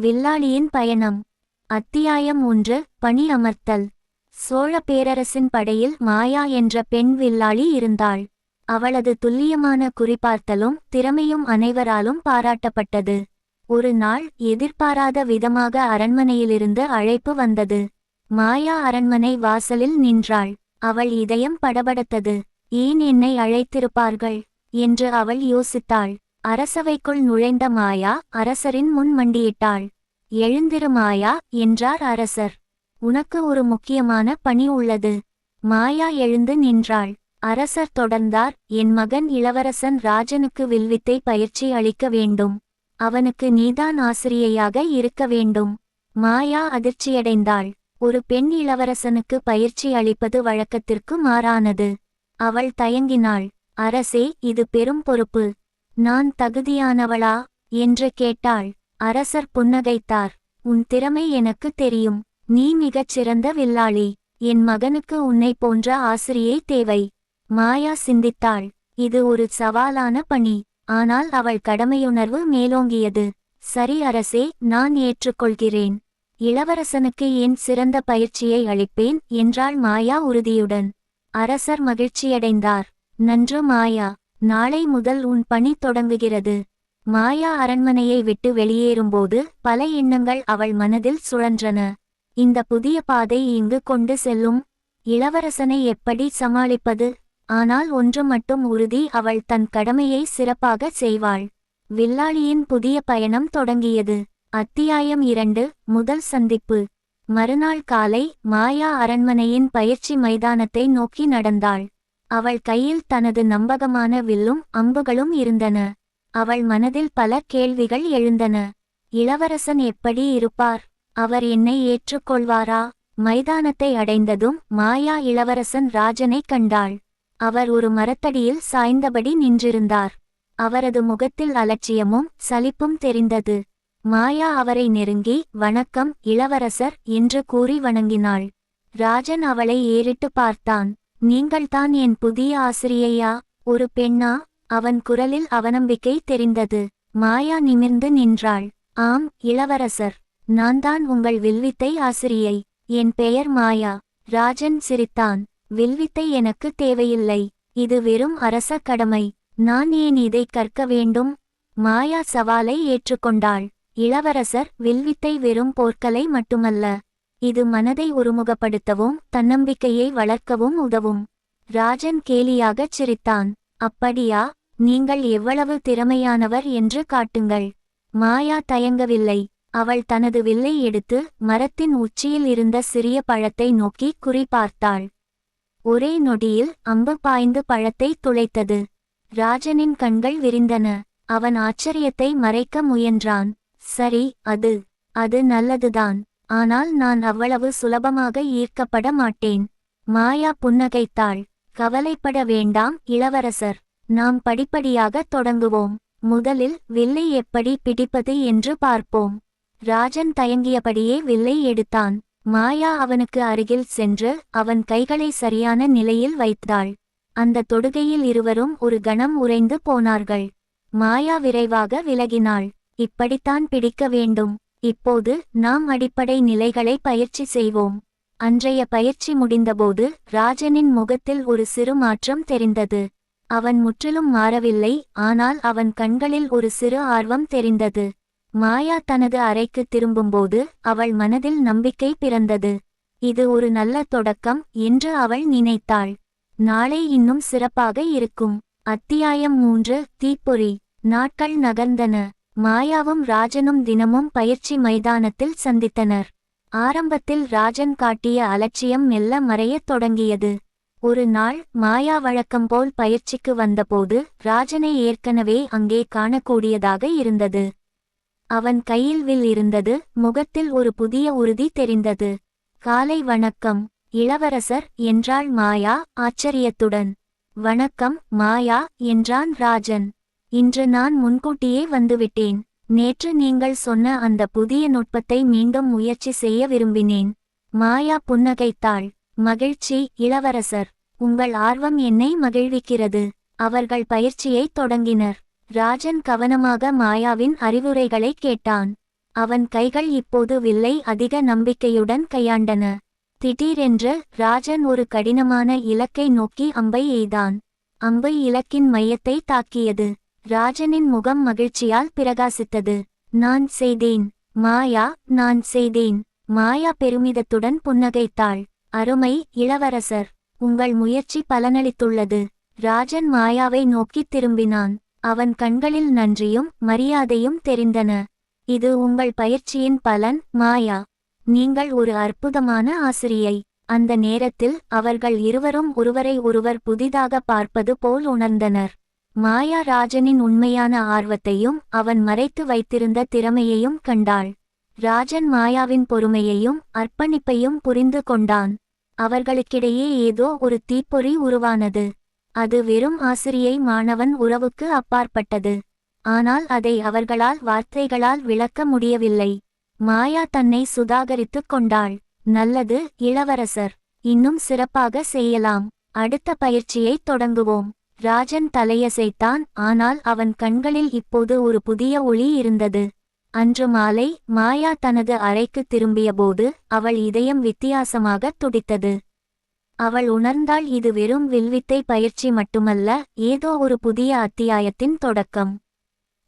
வில்லாளியின் பயணம். அத்தியாயம் ஒன்று பணி அமர்த்தல். சோழ பேரரசின் படையில் மாயா என்ற பெண் வில்லாளி இருந்தாள். அவளது துல்லியமான குறிபார்த்தலும் திறமையும் அனைவராலும் பாராட்டப்பட்டது. ஒரு நாள் எதிர்பாராத விதமாக அரண்மனையிலிருந்து அழைப்பு வந்தது. மாயா அரண்மனை வாசலில் நின்றாள். அவள் இதயம் படபடத்தது. ஏன் என்னை அழைத்திருப்பார்கள்? என்று அவள் யோசித்தாள். அரசவைக்குள் நுழைந்த மாயா அரசரின் முன் மண்டியிட்டாள். எழுந்திரு மாயா என்றார் அரசர். உனக்கு ஒரு முக்கியமான பணி உள்ளது. மாயா எழுந்து நின்றாள். அரசர் தொடர்ந்தார். என் மகன் இளவரசன் ராஜனுக்கு வில்வித்தை பயிற்சி அளிக்க வேண்டும். அவனுக்கு நீதான் ஆசிரியையாக இருக்க வேண்டும். மாயா அதிர்ச்சியடைந்தாள். ஒரு பெண் இளவரசனுக்கு பயிற்சி அளிப்பது வழக்கத்திற்கு மாறானது. அவள் தயங்கினாள். அரசே இது பெரும் பொறுப்பு. நான் தகுதியானவளா? என்று கேட்டாள். அரசர் புன்னகைத்தார். உன் திறமை எனக்கு தெரியும். நீ மிகச் சிறந்த வில்லாளி. என் மகனுக்கு உன்னை போன்ற ஆசிரியை தேவை. மாயா சிந்தித்தாள். இது ஒரு சவாலான பணி. ஆனால் அவள் கடமையுணர்வு மேலோங்கியது. சரி அரசே நான் ஏற்றுக்கொள்கிறேன். இளவரசனுக்கு என் சிறந்த பயிற்சியை அளிப்பேன்? என்றாள் மாயா உறுதியுடன். அரசர் மகிழ்ச்சியடைந்தார். நன்று மாயா. நாளை முதல் உன் பணி தொடங்குகிறது. மாயா அரண்மனையை விட்டு வெளியேறும்போது பல எண்ணங்கள் அவள் மனதில் சுழன்றன. இந்த புதிய பாதை இங்கு கொண்டு செல்லும். இளவரசனை எப்படி சமாளிப்பது? ஆனால் ஒன்று மட்டும் உறுதி அவள் தன் கடமையை சிறப்பாக செய்வாள். வில்லாளியின் புதிய பயணம் தொடங்கியது. அத்தியாயம் இரண்டு முதல் சந்திப்பு. மறுநாள் காலை மாயா அரண்மனையின் பயிற்சி மைதானத்தை நோக்கி நடந்தாள். அவள் கையில் தனது நம்பகமான வில்லும் அம்புகளும் இருந்தன. அவள் மனதில் பல கேள்விகள் எழுந்தன. இளவரசன் எப்படி இருப்பார்? அவர் என்னை ஏற்றுக்கொள்வாரா? மைதானத்தை அடைந்ததும் மாயா இளவரசன் ராஜனை கண்டாள். அவர் ஒரு மரத்தடியில் சாய்ந்தபடி நின்றிருந்தார். அவரது முகத்தில் அலட்சியமும் சலிப்பும் தெரிந்தது. மாயா அவரை நெருங்கி வணக்கம் இளவரசர் என்று கூறி வணங்கினாள். ராஜன் அவளை ஏறிட்டு பார்த்தான். நீங்கள்தான் என் புதிய ஆசிரியையா? ஒரு பெண்ணா? அவன் குரலில் அவநம்பிக்கை தெரிந்தது. மாயா நிமிர்ந்து நின்றாள். ஆம் இளவரசர். நான்தான் உங்கள் வில்வித்தை ஆசிரியை. என் பெயர் மாயா. ராஜன் சிரித்தான். வில்வித்தை எனக்கு தேவையில்லை. இது வெறும் அரச கடமை. நான் ஏன் இதை கற்க வேண்டும்? மாயா சவாலை ஏற்றுக்கொண்டாள். இளவரசர் வில்வித்தை வெறும் போர்க்கலை மட்டுமல்ல. இது மனதை ஒருமுகப்படுத்தவும் தன்னம்பிக்கையை வளர்க்கவும் உதவும். ராஜன் கேலியாகச் சிரித்தான். அப்படியா? நீங்கள் எவ்வளவு திறமையானவர் என்று காட்டுங்கள். மாயா தயங்கவில்லை. அவள் தனது வில்லை எடுத்து மரத்தின் உச்சியில் இருந்த சிறிய பழத்தை நோக்கி குறிபார்த்தாள். ஒரே நொடியில் அம்பு பாய்ந்து பழத்தை துளைத்தது. ராஜனின் கண்கள் விரிந்தன. அவன் ஆச்சரியத்தை மறைக்க முயன்றான். சரி அது அது நல்லதுதான். ஆனால் நான் அவ்வளவு சுலபமாக ஈர்க்கப்பட மாட்டேன். மாயா புன்னகைத்தாள். கவலைப்பட வேண்டாம் இளவரசர். நாம் படிப்படியாக தொடங்குவோம். முதலில் வில்லை எப்படி பிடிப்பது என்று பார்ப்போம். ராஜன் தயங்கியபடியே வில்லை எடுத்தான். மாயா அவனுக்கு அருகில் சென்று அவன் கைகளை சரியான நிலையில் வைத்தாள். அந்த தொடுகையில் இருவரும் ஒரு கணம் உறைந்து போனார்கள். மாயா விரைவாக விலகினாள். இப்படித்தான் பிடிக்க வேண்டும். இப்போது நாம் அடிப்படை நிலைகளை பயிற்சி செய்வோம். அன்றைய பயிற்சி முடிந்தபோது ராஜனின் முகத்தில் ஒரு சிறு மாற்றம் தெரிந்தது. அவன் முற்றிலும் மாறவில்லை ஆனால் அவன் கண்களில் ஒரு சிறு ஆர்வம் தெரிந்தது. மாயா தனது அறைக்கு திரும்பும்போது அவள் மனதில் நம்பிக்கை பிறந்தது. இது ஒரு நல்ல தொடக்கம் என்று அவள் நினைத்தாள். நாளை இன்னும் சிறப்பாக இருக்கும். அத்தியாயம் மூன்று தீப்பொறி. நாட்கள் நகர்ந்தன. மாயாவும் ராஜனும் தினமும் பயிற்சி மைதானத்தில் சந்தித்தனர். ஆரம்பத்தில் ராஜன் காட்டிய அலட்சியம் மெல்ல மறையத் தொடங்கியது. ஒரு நாள் மாயா வழக்கம் போல் பயிற்சிக்கு வந்தபோது ராஜனை ஏற்கனவே அங்கே காணக்கூடியதாக இருந்தது. அவன் கையில் வில் இருந்தது முகத்தில் ஒரு புதிய உறுதி தெரிந்தது. காலை வணக்கம் இளவரசர் என்றாள் மாயா ஆச்சரியத்துடன். வணக்கம் மாயா என்றான் ராஜன். இன்று நான் முன்கூட்டியே வந்துவிட்டேன். நேற்று நீங்கள் சொன்ன அந்த புதிய நுட்பத்தை மீண்டும் முயற்சி செய்ய விரும்பினேன். மாயா புன்னகைத்தாள். மகிழ்ச்சி இளவரசர். உங்கள் ஆர்வம் என்னை மகிழ்விக்கிறது. அவர்கள் பயிற்சியை தொடங்கினர். ராஜன் கவனமாக மாயாவின் அறிவுரைகளை கேட்டான். அவன் கைகள் இப்போது வில்லை அதிக நம்பிக்கையுடன் கையாண்டன. திடீரென்று ராஜன் ஒரு கடினமான இலக்கை நோக்கி அம்பை எய்தான். அம்பு இலக்கின் மையத்தை தாக்கியது. ராஜனின் முகம் மகிழ்ச்சியால் பிரகாசித்தது. நான் செய்தேன். மாயா நான் செய்தேன். மாயா பெருமிதத்துடன் புன்னகைத்தாள். அருமை இளவரசர் உங்கள் முயற்சி பலனளித்துள்ளது. ராஜன் மாயாவை நோக்கித் திரும்பினான். அவன் கண்களில் நன்றியும் மரியாதையும் தெரிந்தன. இது உங்கள் பயிற்சியின் பலன் மாயா. நீங்கள் ஒரு அற்புதமான ஆசிரியை. அந்த நேரத்தில் அவர்கள் இருவரும் ஒருவரை ஒருவர் புதிதாக பார்ப்பது போல் உணர்ந்தனர். மாயா ராஜனின் உண்மையான ஆர்வத்தையும் அவன் மறைத்து வைத்திருந்த திறமையையும் கண்டாள். ராஜன் மாயாவின் பொறுமையையும் அர்ப்பணிப்பையும் புரிந்து கொண்டான். அவர்களுக்கிடையே ஏதோ ஒரு தீப்பொறி உருவானது. அது வெறும் ஆசிரியை மாணவன் உறவுக்கு அப்பாற்பட்டது. ஆனால் அதை அவர்களால் வார்த்தைகளால் விளக்க முடியவில்லை. மாயா தன்னை சுதாகரித்துக் கொண்டாள். நல்லது இளவரசர். இன்னும் சிறப்பாக செய்யலாம். அடுத்த பயிற்சியைத் தொடங்குவோம். ராஜன் தலையசைத்தான் ஆனால் அவன் கண்களில் இப்போது ஒரு புதிய ஒளி இருந்தது. அன்று மாலை மாயா தனது அறைக்கு திரும்பியபோது அவள் இதயம் வித்தியாசமாக துடித்தது. அவள் உணர்ந்தாள் இது வெறும் வில்வித்தை பயிற்சி மட்டுமல்ல ஏதோ ஒரு புதிய அத்தியாயத்தின் தொடக்கம்.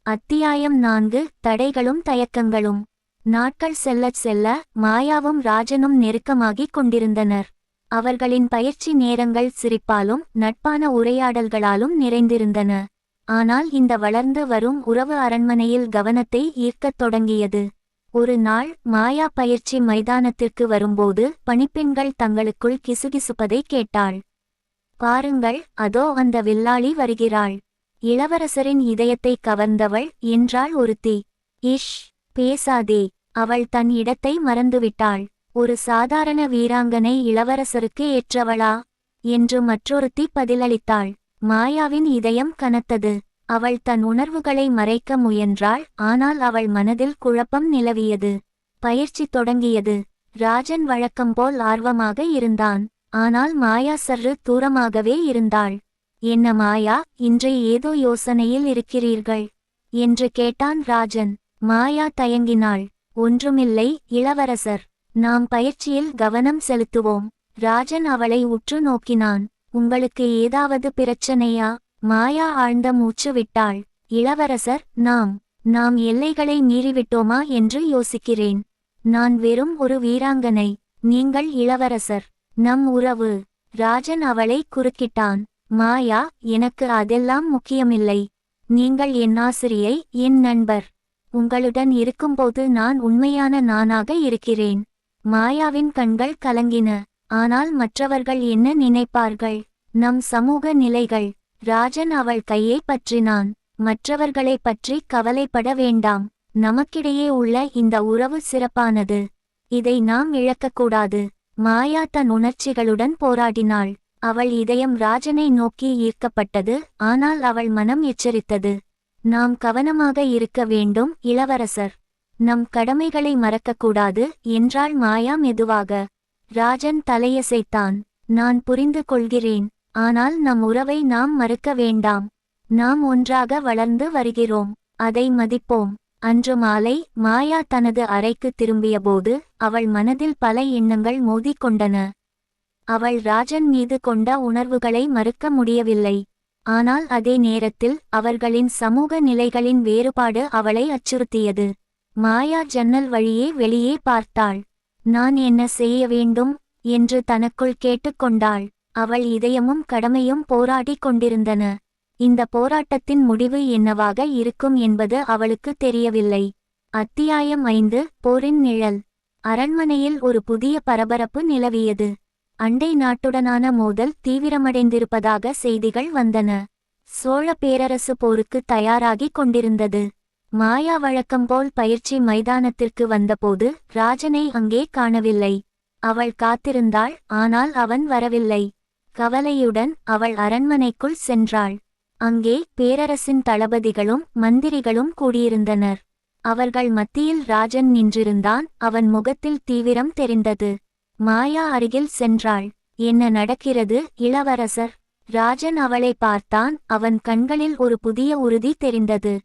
அத்தியாயம் நான்கு தடைகளும் தயக்கங்களும். நாட்கள் செல்லச் செல்ல மாயாவும் ராஜனும் நெருக்கமாகிக் கொண்டிருந்தனர். அவர்களின் பயிற்சி நேரங்கள் சிரிப்பாலும் நட்பான உரையாடல்களாலும் நிறைந்திருந்தன. ஆனால் இந்த வளர்ந்து வரும் உறவு அரண்மனையில் கவனத்தை ஈர்க்கத் தொடங்கியது. ஒரு நாள் மாயா பயிற்சி மைதானத்திற்கு வரும்போது பணிப்பெண்கள் தங்களுக்குள் கிசுகிசுப்பதை கேட்டாள். பாருங்கள் அதோ அந்த வில்லாளி வருகிறாள். இளவரசரின் இதயத்தை கவர்ந்தவள் என்றாள் ஒருத்தி. இஷ் பேசாதே. அவள் தன் இடத்தை மறந்துவிட்டாள். ஒரு சாதாரண வீராங்கனை இளவரசருக்கு ஏற்றவளா? என்று மற்றொருத்தி பதிலளித்தாள். மாயாவின் இதயம் கனத்தது. அவள் தன் உணர்வுகளை மறைக்க முயன்றாள். ஆனால் அவள் மனதில் குழப்பம் நிலவியது. பயிற்சி தொடங்கியது. ராஜன் வழக்கம்போல் ஆர்வமாக இருந்தான். ஆனால் மாயா சற்று தூரமாகவே இருந்தாள். என்ன மாயா இன்று ஏதோ யோசனையில் இருக்கிறீர்கள்? என்று கேட்டான் ராஜன். மாயா தயங்கினாள். ஒன்றுமில்லை இளவரசர். நாம் பயிற்சியில் கவனம் செலுத்துவோம். ராஜன் அவளை உற்று நோக்கினான். உங்களுக்கு ஏதாவது பிரச்சனையா? மாயா ஆழ்ந்த மூச்சு விட்டாள். இளவரசர் நாம் நாம் எல்லைகளை மீறிவிட்டோமா? என்று யோசிக்கிறேன். நான் வெறும் ஒரு வீராங்கனை. நீங்கள் இளவரசர். நம் உறவு. ராஜன் அவளை குறுக்கிட்டான். மாயா எனக்கு அதெல்லாம் முக்கியமில்லை. நீங்கள் என் ஆசிரியை என் நண்பர். உங்களுடன் இருக்கும்போது நான் உண்மையான நானாக இருக்கிறேன். மாயாவின் கண்கள் கலங்கின. ஆனால் மற்றவர்கள் என்ன நினைப்பார்கள்? நம் சமூக நிலைகள். ராஜன் அவள் கையை பற்றினான். மற்றவர்களைப் பற்றி கவலைப்பட வேண்டாம். நமக்கிடையே உள்ள இந்த உறவு சிறப்பானது. இதை நாம் இழக்கக்கூடாது. மாயா தன் உணர்ச்சிகளுடன் போராடினாள். அவள் இதயம் ராஜனை நோக்கி ஈர்க்கப்பட்டது. ஆனால் அவள் மனம் எச்சரித்தது. நாம் கவனமாக இருக்க வேண்டும் இளவரசர். நம் கடமைகளை மறக்கக்கூடாது என்றாள் மாயா மெதுவாக. ராஜன் தலையசைத்தான். நான் புரிந்து கொள்கிறேன். ஆனால் நம் உறவை நாம் மறுக்க வேண்டாம். நாம் ஒன்றாக வளர்ந்து வருகிறோம். அதை மதிப்போம். அன்று மாலை மாயா தனது அறைக்கு திரும்பியபோது அவள் மனதில் பல எண்ணங்கள் மோதிக்கொண்டன. அவள் ராஜன் மீது கொண்ட உணர்வுகளை மறுக்க முடியவில்லை. ஆனால் அதே நேரத்தில் அவர்களின் சமூக நிலைகளின் வேறுபாடு அவளை அச்சுறுத்தியது. மாயா ஜன்னல் வழியே வெளியே பார்த்தாள். நான் என்ன செய்ய வேண்டும் என்று தனக்குள் கேட்டுக்கொண்டாள் அவள் இதயமும் கடமையும் போராடிக் கொண்டிருந்தன. இந்த போராட்டத்தின் முடிவு என்னவாக இருக்கும் என்பது அவளுக்கு தெரியவில்லை. அத்தியாயம் ஐந்து போரின் நிழல். அரண்மனையில் ஒரு புதிய பரபரப்பு நிலவியது. அண்டை நாட்டுடனான மோதல் தீவிரமடைந்திருப்பதாக செய்திகள் வந்தன. சோழ பேரரசு போருக்கு தயாராகிக் கொண்டிருந்தது. மாயா வழக்கம் போல் பயிற்சி மைதானத்திற்கு வந்தபோது ராஜனை அங்கே காணவில்லை. அவள் காத்திருந்தாள் ஆனால் அவன் வரவில்லை. கவலையுடன் அவள் அரண்மனைக்குள் சென்றாள். அங்கே பேரரசின் தளபதிகளும் மந்திரிகளும் கூடியிருந்தனர். அவர்கள் மத்தியில் ராஜன் நின்றிருந்தான் அவன் முகத்தில் தீவிரம் தெரிந்தது. மாயா அருகில் சென்றாள். என்ன நடக்கிறது இளவரசர்? ராஜன் அவளை பார்த்தான் அவன் கண்களில் ஒரு புதிய உறுதி தெரிந்தது.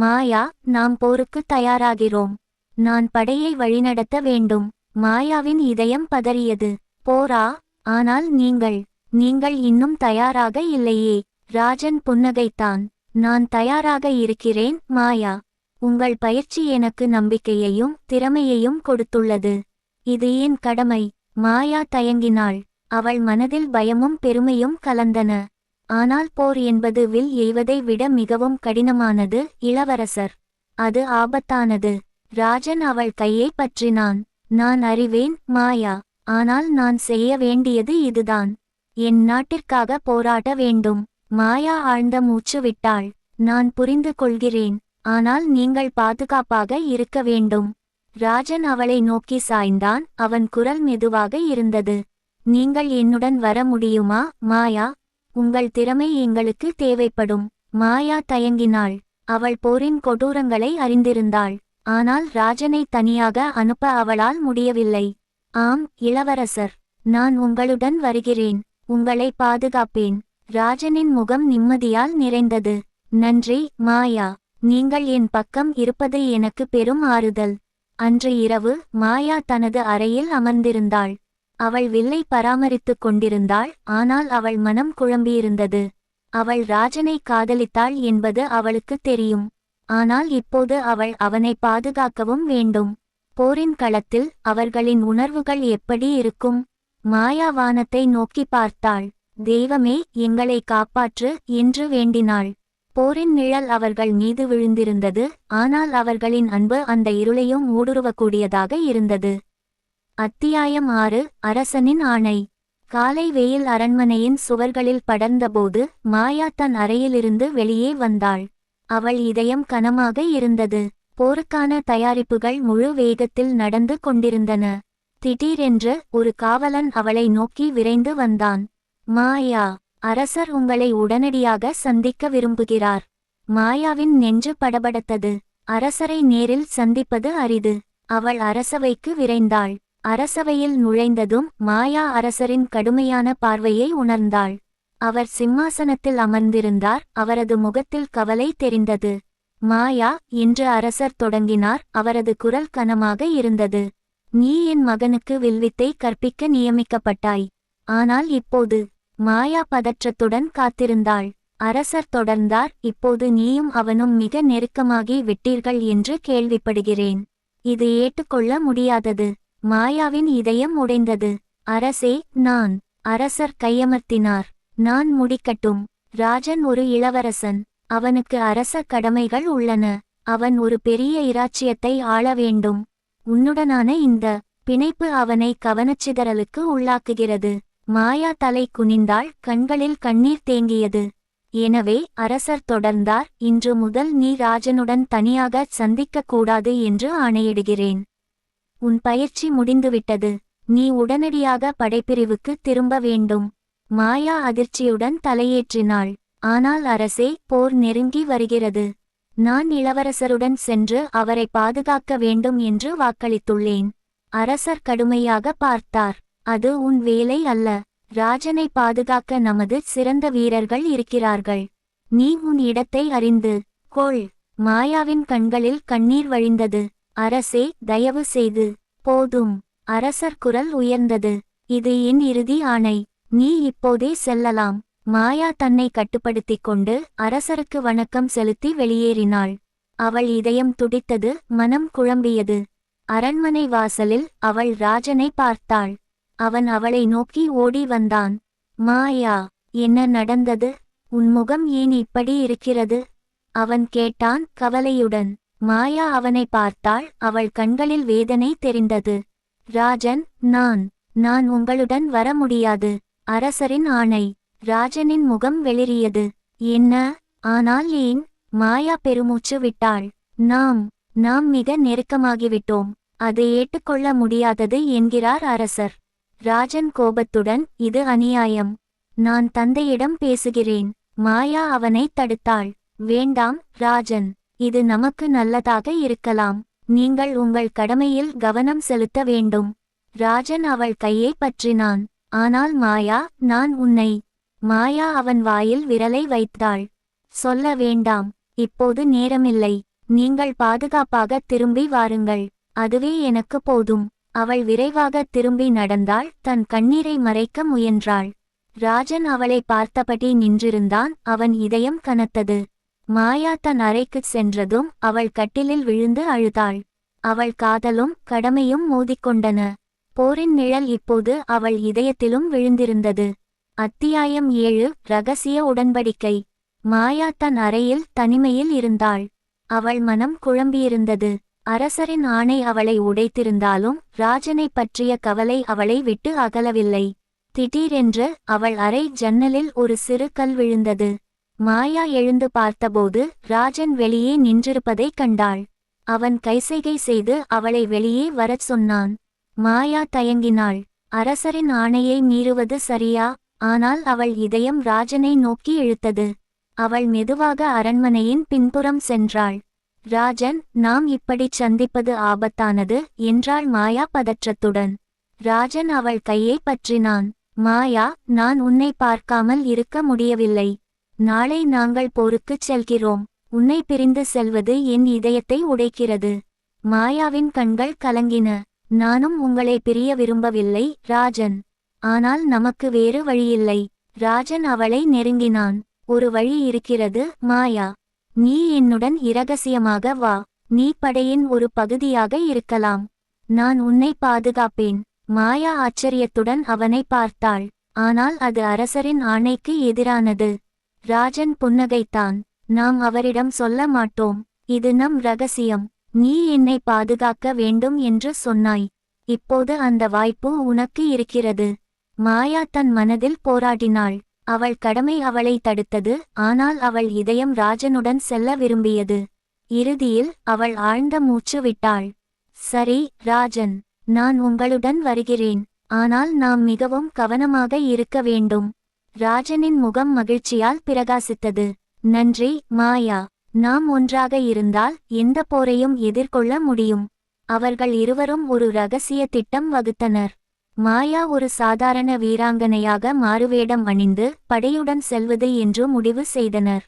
மாயா நாம் போருக்கு தயாராகிறோம். நான் படையை வழிநடத்த வேண்டும். மாயாவின் இதயம் பதறியது. போரா ஆனால் நீங்கள் நீங்கள் இன்னும் தயாராக இல்லையே. ராஜன் புன்னகைத்தான். நான் தயாராக இருக்கிறேன் மாயா. உங்கள் பயிற்சி எனக்கு நம்பிக்கையையும் திறமையையும் கொடுத்துள்ளது. இது என் கடமை? மாயா தயங்கினாள். அவள் மனதில் பயமும் பெருமையும் கலந்தன. ஆனால் போர் என்பது வில் எய்வதை விட மிகவும் கடினமானது இளவரசர். அது ஆபத்தானது. ராஜன் அவள் கையை பற்றினான். நான் அறிவேன் மாயா. ஆனால் நான் செய்ய வேண்டியது இதுதான். என் நாட்டிற்காக போராட வேண்டும். மாயா ஆழ்ந்த மூச்சு விட்டாள். நான் புரிந்து கொள்கிறேன். ஆனால் நீங்கள் பாதுகாப்பாக இருக்க வேண்டும். ராஜன் அவளை நோக்கி சாய்ந்தான். அவன் குரல் மெதுவாக இருந்தது. நீங்கள் என்னுடன் வர முடியுமா மாயா? உங்கள் திறமை எங்களுக்கு தேவைப்படும். மாயா தயங்கினாள். அவள் போரின் கொடூரங்களை அறிந்திருந்தாள். ஆனால் ராஜனை தனியாக அனுப்ப அவளால் முடியவில்லை. ஆம் இளவரசர். நான் உங்களுடன் வருகிறேன். உங்களை பாதுகாப்பேன். ராஜனின் முகம் நிம்மதியால் நிறைந்தது. நன்றி மாயா. நீங்கள் என் பக்கம் இருப்பது எனக்கு பெரும் ஆறுதல். அன்று இரவு மாயா தனது அறையில் அமர்ந்திருந்தாள். அவள் வில்லை பராமரித்துக் கொண்டிருந்தாள் ஆனால் அவள் மனம் குழம்பியிருந்தது. அவள் ராஜனை காதலித்தாள் என்பது அவளுக்கு தெரியும். ஆனால் இப்போது அவள் அவனை பாதுகாக்கவும் வேண்டும். போரின் களத்தில் அவர்களின் உணர்வுகள் எப்படி இருக்கும்? மாயா வானத்தை நோக்கி பார்த்தாள். தெய்வமே எங்களை காப்பாற்று என்று வேண்டினாள். போரின் நிழல் அவர்கள் மீது விழுந்திருந்தது ஆனால் அவர்களின் அன்பு அந்த இருளையும் ஊடுருவக்கூடியதாக இருந்தது. அத்தியாயம் ஆறு அரசனின் ஆணை. காலை வெயில் அரண்மனையின் சுவர்களில் படர்ந்தபோது மாயா தன் அறையிலிருந்து வெளியே வந்தாள். அவள் இதயம் கனமாக இருந்தது. போருக்கான தயாரிப்புகள் முழு வேகத்தில் நடந்து கொண்டிருந்தன. திடீரென்று ஒரு காவலன் அவளை நோக்கி விரைந்து வந்தான். மாயா அரசர் உங்களை உடனடியாக சந்திக்க விரும்புகிறார் மாயாவின் நெஞ்சு படபடத்தது. அரசரை நேரில் சந்திப்பது அரிது. அவள் அரசவைக்கு விரைந்தாள். அரசவையில் நுழைந்ததும் மாயா அரசரின் கடுமையான பார்வையை உணர்ந்தாள். அவர் சிம்மாசனத்தில் அமர்ந்திருந்தார். அவரது முகத்தில் கவலை தெரிந்தது. மாயா என்று அரசர் தொடங்கினார். அவரது குரல் கனமாக இருந்தது. நீ என் மகனுக்கு வில்வித்தை கற்பிக்க நியமிக்கப்பட்டாய். ஆனால் இப்போது மாயா பதற்றத்துடன் காத்திருந்தாள். அரசர் தொடர்ந்தார். இப்போது நீயும் அவனும் மிக நெருக்கமாகி விட்டீர்கள் என்று கேள்விப்படுகிறேன். இது ஏற்றுக்கொள்ள முடியாதது. மாயாவின் இதயம் உடைந்தது. அரசே நான் அரசர் கையமர்த்தினார். நான் முடிக்கட்டும். ராஜன் ஒரு இளவரசன். அவனுக்கு அரச கடமைகள் உள்ளன. அவன் ஒரு பெரிய இராச்சியத்தை ஆள வேண்டும். உன்னுடனான இந்த பிணைப்பு அவனை கவனச்சிதறலுக்கு உள்ளாக்குகிறது. மாயா தலை குனிந்தாள் கண்களில் கண்ணீர் தேங்கியது. எனவே அரசர் தொடர்ந்தார். இன்று முதல் நீ ராஜனுடன் தனியாக சந்திக்கக் கூடாது என்று ஆணையிடுகிறேன். உன் பயிற்சி முடிந்துவிட்டது. நீ உடனடியாக படைப்பிரிவுக்கு திரும்ப வேண்டும். மாயா அதிர்ச்சியுடன் தலையேற்றினாள். ஆனால் அரசே போர் நெருங்கி வருகிறது. நான் இளவரசருடன் சென்று அவரை பாதுகாக்க வேண்டும் என்று வாக்களித்துள்ளேன். அரசர் கடுமையாக பார்த்தார். அது உன் வேலை அல்ல. ராஜனை பாதுகாக்க நமது சிறந்த வீரர்கள் இருக்கிறார்கள். நீ உன் இடத்தை அறிந்து கொள். மாயாவின் கண்களில் கண்ணீர் வழிந்தது. அரசே தயவு செய்து. போதும். அரசர் குரல் உயர்ந்தது. இது என் இறுதி ஆணை. நீ இப்போதே செல்லலாம். மாயா தன்னை கட்டுப்படுத்திக் கொண்டு அரசருக்கு வணக்கம் செலுத்தி வெளியேறினாள். அவள் இதயம் துடித்தது மனம் குழம்பியது. அரண்மனை வாசலில் அவள் ராஜனை பார்த்தாள். அவன் அவளை நோக்கி ஓடி வந்தான். மாயா என்ன நடந்தது? உன் முகம் ஏன் இப்படி இருக்கிறது? அவன் கேட்டான் கவலையுடன். மாயா அவனை பார்த்தாள் அவள் கண்களில் வேதனை தெரிந்தது. ராஜன் நான் நான் உங்களுடன் வர முடியாது. அரசரின் ஆணை. ராஜனின் முகம் வெளிரியது என்ன? ஆனால் ஏன்? மாயா பெருமூச்சு விட்டாள். நாம் நாம் மிக நெருக்கமாகிவிட்டோம். அதை ஏற்றுக்கொள்ள முடியாதது என்கிறார் அரசர். ராஜன் கோபத்துடன் இது அநியாயம். நான் தந்தையிடம் பேசுகிறேன். மாயா அவனை தடுத்தாள். வேண்டாம் ராஜன். இது நமக்கு நல்லதாக இருக்கலாம். நீங்கள் உங்கள் கடமையில் கவனம் செலுத்த வேண்டும். ராஜன் அவள் கையை பற்றினான். ஆனால் மாயா நான் உன்னை மாயா அவன் வாயில் விரலை வைத்தாள். சொல்ல வேண்டாம். இப்போது நேரமில்லை. நீங்கள் பாதுகாப்பாக திரும்பி வாருங்கள். அதுவே எனக்கு போதும். அவள் விரைவாக திரும்பி நடந்தாள். தன் கண்ணீரை மறைக்க முயன்றாள். ராஜன் அவளை பார்த்தபடி நின்றிருந்தான். அவன் இதயம் கனத்தது. மாயா தன் அறைக்குச் சென்றதும் அவள் கட்டிலில் விழுந்து அழுதாள். அவள் காதலும் கடமையும் மோதிக்கொண்டன. போரின் நிழல் இப்போது அவள் இதயத்திலும் விழுந்திருந்தது. அத்தியாயம் ஏழு ரகசிய உடன்படிக்கை. மாயா தன் அறையில் தனிமையில் இருந்தாள். அவள் மனம் குழம்பியிருந்தது. அரசரின் ஆணை அவளை உடைத்திருந்தாலும் ராஜனைப் பற்றிய கவலை அவளை விட்டு அகலவில்லை. திடீரென்று அவள் அறை ஜன்னலில் ஒரு சிறு கல் விழுந்தது. மாயா எழுந்து பார்த்தபோது ராஜன் வெளியே நின்றிருப்பதைக் கண்டாள். அவன் கைசைகை செய்து அவளை வெளியே வரச் சொன்னான். மாயா தயங்கினாள். அரசரின் ஆணையை மீறுவது சரியா? ஆனால் அவள் இதயம் ராஜனை நோக்கி இழுத்தது. அவள் மெதுவாக அரண்மனையின் பின்புறம் சென்றாள். ராஜன் நாம் இப்படிச் சந்திப்பது ஆபத்தானது என்றாள் மாயா பதற்றத்துடன். ராஜன் அவள் கையை பற்றினான். மாயா நான் உன்னை பார்க்காமல் இருக்க முடியவில்லை. நாளை நாங்கள் போருக்குச் செல்கிறோம். உன்னை பிரிந்து செல்வது என் இதயத்தை உடைக்கிறது. மாயாவின் கண்கள் கலங்கின. நானும் உங்களை பிரிய விரும்பவில்லை ராஜன். ஆனால் நமக்கு வேறு வழியில்லை. ராஜன் அவளை நெருங்கினான். ஒரு வழி இருக்கிறது மாயா. நீ என்னுடன் இரகசியமாக வா. நீ படையின் ஒரு பகுதியாக இருக்கலாம். நான் உன்னை பாதுகாப்பேன். மாயா ஆச்சரியத்துடன் அவனை பார்த்தாள். ஆனால் அது அரசரின் ஆணைக்கு எதிரானது. ராஜன் புன்னகைத்தான். நாம் அவரிடம் சொல்ல மாட்டோம். இது நம் ரகசியம். நீ என்னை பாதுகாக்க வேண்டும் என்று சொன்னாய். இப்போது அந்த வாய்ப்பு உனக்கு இருக்கிறது மாயா தன் மனதில் போராடினாள். அவள் கடமை அவளை தடுத்தது. ஆனால் அவள் இதயம் ராஜனுடன் செல்ல விரும்பியது. இறுதியில் அவள் ஆழ்ந்த மூச்சு விட்டாள். சரி ராஜன். நான் உங்களுடன் வருகிறேன். ஆனால் நாம் மிகவும் கவனமாக இருக்க வேண்டும். ராஜனின் முகம் மகிழ்ச்சியால் பிரகாசித்தது. நன்றி மாயா. நாம் ஒன்றாக இருந்தால் எந்த போரையும் எதிர்கொள்ள முடியும். அவர்கள் இருவரும் ஒரு ரகசிய திட்டம் வகுத்தனர். மாயா ஒரு சாதாரண வீராங்கனையாக மாறுவேடம் அணிந்து படையுடன் செல்வது என்று முடிவு செய்தனர்.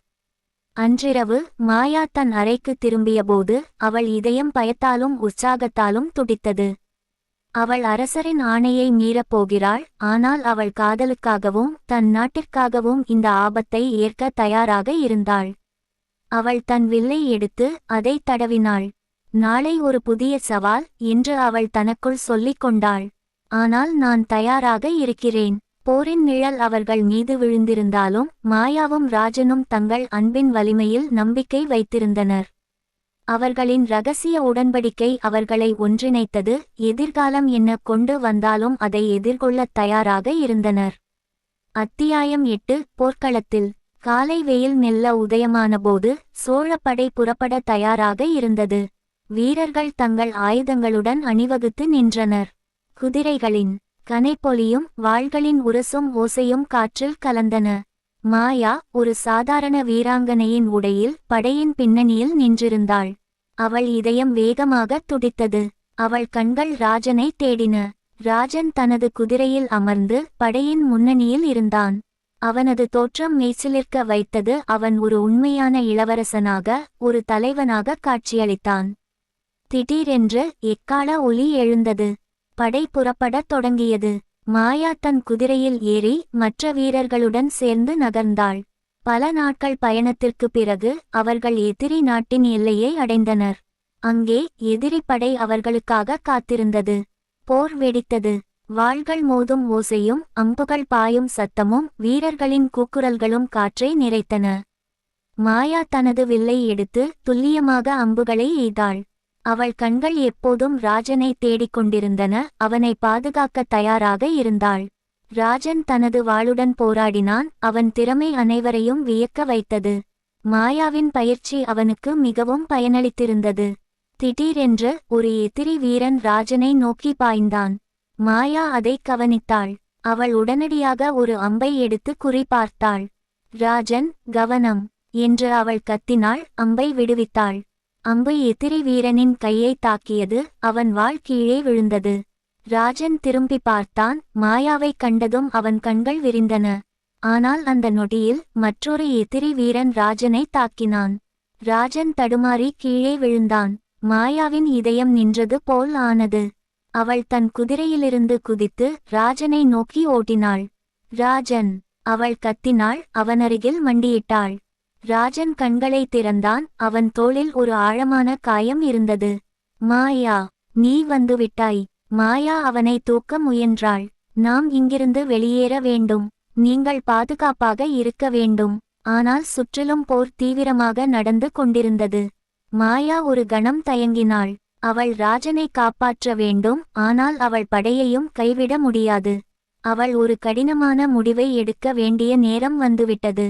அன்றிரவு மாயா தன் அறைக்கு திரும்பியபோது அவள் இதயம் பயத்தாலும் உற்சாகத்தாலும் துடித்தது. அவள் அரசரின் ஆணையை மீறப் போகிறாள் ஆனால் அவள் காதலுக்காகவும் தன் நாட்டிற்காகவும் இந்த ஆபத்தை ஏற்க தயாராக இருந்தாள். அவள் தன் வில்லை எடுத்து அதை தடவினாள். நாளை ஒரு புதிய சவால் என்று அவள் தனக்குள் சொல்லிக் கொண்டாள். ஆனால் நான் தயாராக இருக்கிறேன். போரின் நிழல் அவர்கள் மீது விழுந்திருந்தாலும் மாயாவும் ராஜனும் தங்கள் அன்பின் வலிமையில் நம்பிக்கை வைத்திருந்தனர். அவர்களின் ரகசிய உடன்படிக்கை அவர்களை ஒன்றிணைத்தது எதிர்காலம் என்ன கொண்டு வந்தாலும் அதை எதிர்கொள்ளத் தயாராக இருந்தனர். அத்தியாயம் எட்டு போர்க்களத்தில். காலை வெயில் மெல்ல உதயமானபோது சோழப்படை புறப்பட தயாராக இருந்தது. வீரர்கள் தங்கள் ஆயுதங்களுடன் அணிவகுத்து நின்றனர். குதிரைகளின் கனைப்பொலியும் வாள்களின் உரசும் ஓசையும் காற்றில் கலந்தன. மாயா ஒரு சாதாரண வீராங்கனையின் உடையில் படையின் பின்னணியில் நின்றிருந்தாள். அவள் இதயம் வேகமாக துடித்தது. அவள் கண்கள் ராஜனை தேடின. ராஜன் தனது குதிரையில் அமர்ந்து படையின் முன்னணியில் இருந்தான். அவனது தோற்றம் மெய்சிலிர்க்க வைத்தது. அவன் ஒரு உண்மையான இளவரசனாக ஒரு தலைவனாக காட்சியளித்தான். திடீரென்று எக்கால ஒலி எழுந்தது. படை புறப்படத் தொடங்கியது. மாயா தன் குதிரையில் ஏறி மற்ற வீரர்களுடன் சேர்ந்து நகர்ந்தாள். பல நாட்கள் பயணத்திற்கு பிறகு அவர்கள் எதிரி நாட்டின் எல்லையை அடைந்தனர். அங்கே எதிரி படை அவர்களுக்காக காத்திருந்தது. போர் வெடித்தது. வாள்கள் மோதும் ஓசையும் அம்புகள் பாயும் சத்தமும் வீரர்களின் கூக்குரல்களும் காற்றை நிறைத்தன. மாயா தனது வில்லை எடுத்து துல்லியமாக அம்புகளை எய்தாள். அவள் கண்கள் எப்போதும் ராஜனை தேடிக் கொண்டிருந்தன அவனை பாதுகாக்க தயாராக இருந்தாள். ராஜன் தனது வாளுடன் போராடினான் அவன் திறமை அனைவரையும் வியக்க வைத்தது. மாயாவின் பயிற்சி அவனுக்கு மிகவும் பயனளித்திருந்தது. திடீரென்று ஒரு எதிரி வீரன் ராஜனை நோக்கி பாய்ந்தான். மாயா அதை கவனித்தாள். அவள் உடனடியாக ஒரு அம்பை எடுத்து குறிப்பார்த்தாள் ராஜன் கவனம் என்று அவள் கத்தினாள் அம்பை விடுவித்தாள். அம்பு எதிரி வீரனின் கையை தாக்கியது அவன் வாழ் கீழே விழுந்தது. ராஜன் திரும்பி பார்த்தான் மாயாவைக் கண்டதும் அவன் கண்கள் விரிந்தன. ஆனால் அந்த நொடியில் மற்றொரு எதிரி வீரன் ராஜனை தாக்கினான். ராஜன் தடுமாறி கீழே விழுந்தான். மாயாவின் இதயம் நின்றது போல் ஆனது. அவள் தன் குதிரையிலிருந்து குதித்து ராஜனை நோக்கி ஓட்டினாள். ராஜன் அவள் கத்தினாள் அவனருகில் மண்டியிட்டாள். ராஜன் கண்களை திறந்தான். அவன் தோளில் ஒரு ஆழமான காயம் இருந்தது. மாயா நீ வந்துவிட்டாய் மாயா அவனை தூக்க முயன்றாள். நாம் இங்கிருந்து வெளியேற வேண்டும். நீங்கள் பாதுகாப்பாக இருக்க வேண்டும். ஆனால் சுற்றிலும் போர் தீவிரமாக நடந்து கொண்டிருந்தது. மாயா ஒரு கணம் தயங்கினாள். அவள் ராஜனை காப்பாற்ற வேண்டும். ஆனால் அவள் படையையும் கைவிட முடியாது. அவள் ஒரு கடினமான முடிவை எடுக்க வேண்டிய நேரம் வந்துவிட்டது.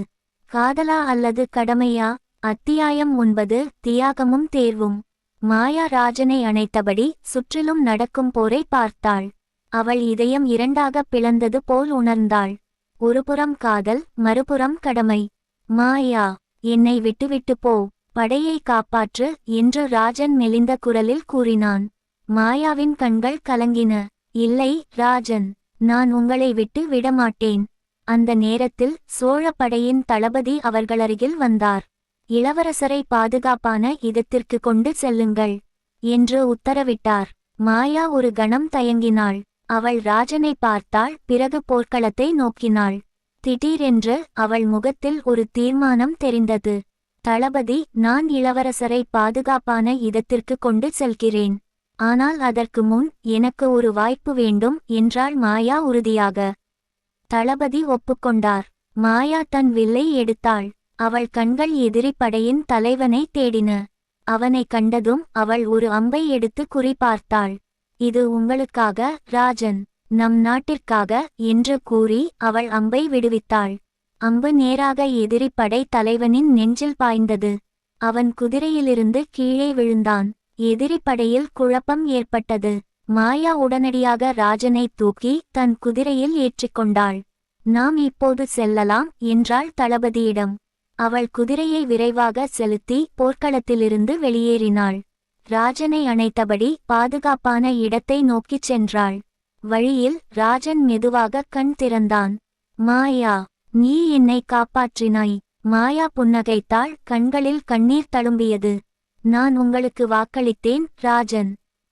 காதலா அல்லது கடமையா? அத்தியாயம் ஒன்பது தியாகமும் தேர்வும். மாயா ராஜனை அணைத்தபடி சுற்றிலும் நடக்கும் போரை பார்த்தாள். அவள் இதயம் இரண்டாக பிளந்தது போல் உணர்ந்தாள். ஒருபுறம் காதல் மறுபுறம் கடமை. மாயா என்னை விட்டுவிட்டு போ. படையை காப்பாற்று என்று ராஜன் மெலிந்த குரலில் கூறினான். மாயாவின் கண்கள் கலங்கின. இல்லை ராஜன் நான் உங்களை விட்டு விடமாட்டேன். அந்த நேரத்தில் சோழ படையின் தளபதி அவர்களருகில் வந்தார். இளவரசரை பாதுகாப்பான இடத்திற்கு கொண்டு செல்லுங்கள் என்று உத்தரவிட்டார். மாயா ஒரு கணம் தயங்கினாள். அவள் ராஜனை பார்த்தாள் பிறகு போர்க்களத்தை நோக்கினாள். திடீரென்று அவள் முகத்தில் ஒரு தீர்மானம் தெரிந்தது. தளபதி நான் இளவரசரை பாதுகாப்பான இடத்திற்கு கொண்டு செல்கிறேன். ஆனால் அதற்கு முன் எனக்கு ஒரு வாய்ப்பு வேண்டும் என்றாள் மாயா உறுதியாக. தளபதி ஒப்புக்கொண்டார். மாயா தன் வில்லை எடுத்தாள். அவள் கண்கள் எதிரி படையின் தலைவனை தேடின. அவனை கண்டதும் அவள் ஒரு அம்பை எடுத்து குறிப்பார்த்தாள் இது உங்களுக்காக ராஜன். நம் நாட்டிற்காக என்று கூறி அவள் அம்பை விடுவித்தாள். அம்பு நேராக எதிரி படை தலைவனின் நெஞ்சில் பாய்ந்தது. அவன் குதிரையிலிருந்து கீழே விழுந்தான். எதிரி படையில் குழப்பம் ஏற்பட்டது. மாயா உடனடியாக ராஜனை தூக்கி தன் குதிரையில் ஏற்றிக்கொண்டாள். நாம் இப்போது செல்லலாம் என்றாள் தளபதியிடம். அவள் குதிரையை விரைவாக செலுத்தி போர்க்களத்திலிருந்து வெளியேறினாள். ராஜனை அணைத்தபடி பாதுகாப்பான இடத்தை நோக்கிச் சென்றாள். வழியில் ராஜன் மெதுவாக கண் திறந்தான். மாயா நீ என்னை காப்பாற்றினாய். மாயா புன்னகைத்தாள் கண்களில் கண்ணீர் தழும்பியது. நான் உங்களுக்கு வாக்களித்தேன் ராஜன்.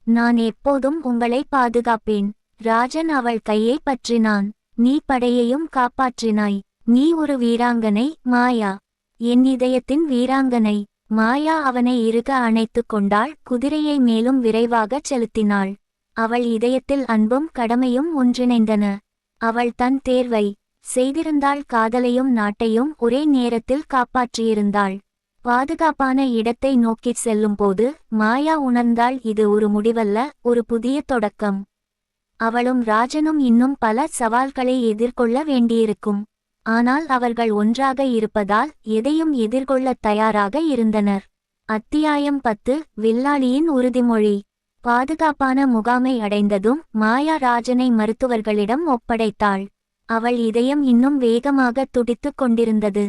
நான் எப்போதும் உங்களை பாதுகாப்பேன். ராஜன் அவள் கையை பற்றினான். நீ படையையும் காப்பாற்றினாய். நீ ஒரு வீராங்கனை மாயா. என் இதயத்தின் வீராங்கனை. மாயா அவனை இறுக அணைத்துக் கொண்டாள். குதிரையை மேலும் விரைவாகச் செலுத்தினாள். அவள் இதயத்தில் அன்பும் கடமையும் ஒன்றிணைந்தன. அவள் தன் தேர்வை செய்திருந்தாள். காதலையும் நாட்டையும் ஒரே நேரத்தில் காப்பாற்றியிருந்தாள். பாதுகாப்பான இடத்தை நோக்கிச் செல்லும்போது மாயா உணர்ந்தாள் இது ஒரு முடிவல்ல ஒரு புதிய தொடக்கம். அவளும் ராஜனும் இன்னும் பல சவால்களை எதிர்கொள்ள வேண்டியிருக்கும். ஆனால் அவர்கள் ஒன்றாக இருப்பதால் எதையும் எதிர்கொள்ளத் தயாராக இருந்தனர். அத்தியாயம் பத்து வில்லாளியின் உறுதிமொழி. பாதுகாப்பான முகாமை அடைந்ததும் மாயா ராஜனை மருத்துவர்களிடம் ஒப்படைத்தாள். அவள் இதயம் இன்னும் வேகமாக துடித்துக் கொண்டிருந்தது.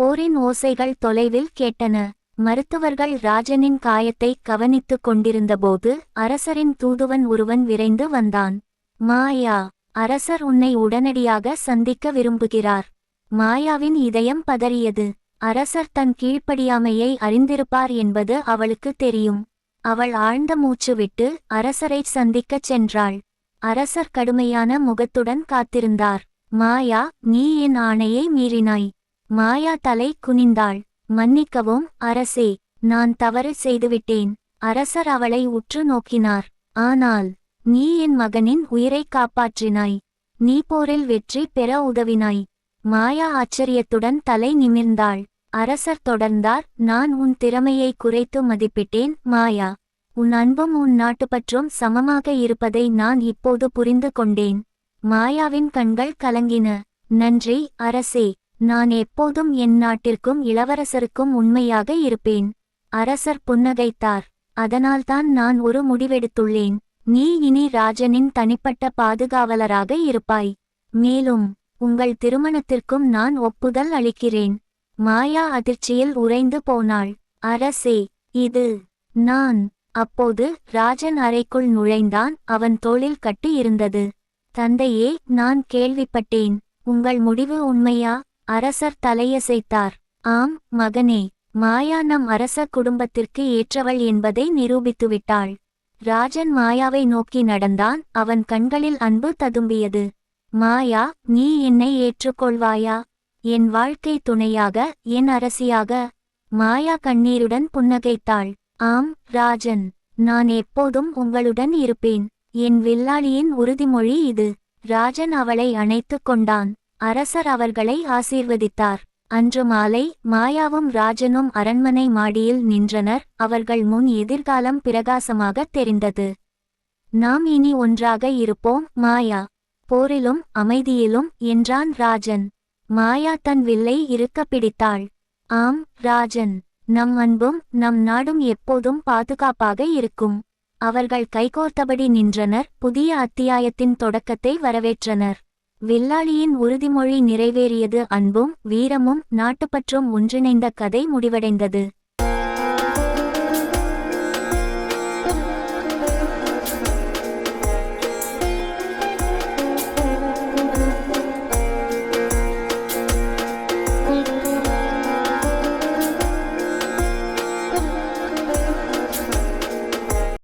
போரின் ஓசைகள் தொலைவில் கேட்டன. மருத்துவர்கள் ராஜனின் காயத்தை கவனித்துக் கொண்டிருந்தபோது அரசரின் தூதுவன் ஒருவன் விரைந்து வந்தான். மாயா அரசர் உன்னை உடனடியாக சந்திக்க விரும்புகிறார். மாயாவின் இதயம் பதறியது. அரசர் தன் கீழ்ப்படியாமையை அறிந்திருப்பார் என்பது அவளுக்கு தெரியும். அவள் ஆழ்ந்த மூச்சு விட்டு அரசரை சந்திக்கச் சென்றாள். அரசர் கடுமையான முகத்துடன் காத்திருந்தார். மாயா நீ என் ஆணையை மீறினாய். மாயா தலை குனிந்தாள். மன்னிக்கவும் அரசே நான் தவறு செய்துவிட்டேன். அரசர் அவளை உற்று நோக்கினார். ஆனால் நீ என் மகனின் உயிரை காப்பாற்றினாய். நீ போரில் வெற்றி பெற உதவினாய் மாயா ஆச்சரியத்துடன் தலை நிமிர்ந்தாள். அரசர் தொடர்ந்தார். நான் உன் திறமையை குறைத்து மதிப்பிட்டேன் மாயா. உன் அன்பும் உன் நாட்டுப்பற்றும் சமமாக இருப்பதை நான் இப்போது புரிந்து கொண்டேன் மாயாவின் கண்கள் கலங்கின. நன்றி அரசே. நான் எப்போதும் என் நாட்டிற்கும் இளவரசருக்கும் உண்மையாக இருப்பேன். அரசர் புன்னகைத்தார். அதனால்தான் நான் ஒரு முடிவெடுத்துள்ளேன். நீ இனி ராஜனின் தனிப்பட்ட பாதுகாவலராக இருப்பாய். மேலும் உங்கள் திருமணத்திற்கும் நான் ஒப்புதல் அளிக்கிறேன். மாயா அதிர்ச்சியில் உறைந்து போனாள். அரசே இது நான். அப்போது ராஜன் அறைக்குள் நுழைந்தான். அவன் தோளில் கட்டி இருந்தது தந்தையே நான் கேள்விப்பட்டேன். உங்கள் முடிவு உண்மையா? அரசர் தலையசைத்தார். ஆம் மகனே மாயா நம் அரச குடும்பத்திற்கு ஏற்றவள் என்பதை நிரூபித்துவிட்டாள். ராஜன் மாயாவை நோக்கி நடந்தான் அவன் கண்களில் அன்பு ததும்பியது. மாயா நீ என்னை ஏற்றுக்கொள்வாயா? என் வாழ்க்கை துணையாக என் அரசியாக? மாயா கண்ணீருடன் புன்னகைத்தாள். ஆம் ராஜன் நான் எப்போதும் உங்களுடன் இருப்பேன். என் வில்லாளியின் உறுதிமொழி இது. ராஜன் அவளை அணைத்துக் கொண்டான். அரசர் அவர்களை ஆசீர்வதித்தார். அன்று மாலை மாயாவும் ராஜனும் அரண்மனை மாடியில் நின்றனர். அவர்கள் முன் எதிர்காலம் பிரகாசமாகத் தெரிந்தது. நாம் இனி ஒன்றாக இருப்போம் மாயா. போரிலும் அமைதியிலும் என்றான் ராஜன். மாயா தன் வில்லை இருக்க பிடித்தாள். ஆம் ராஜன். நம் அன்பும் நம் நாடும் எப்போதும் பாதுகாப்பாக இருக்கும். அவர்கள் கைகோர்த்தபடி நின்றனர். புதிய அத்தியாயத்தின் தொடக்கத்தை வரவேற்றனர். வில்லாளியின் உறுதிமொழி நிறைவேறியது அன்பும் வீரமும் நாட்டுப்பற்றும் ஒன்றிணைந்த கதை முடிவடைந்தது.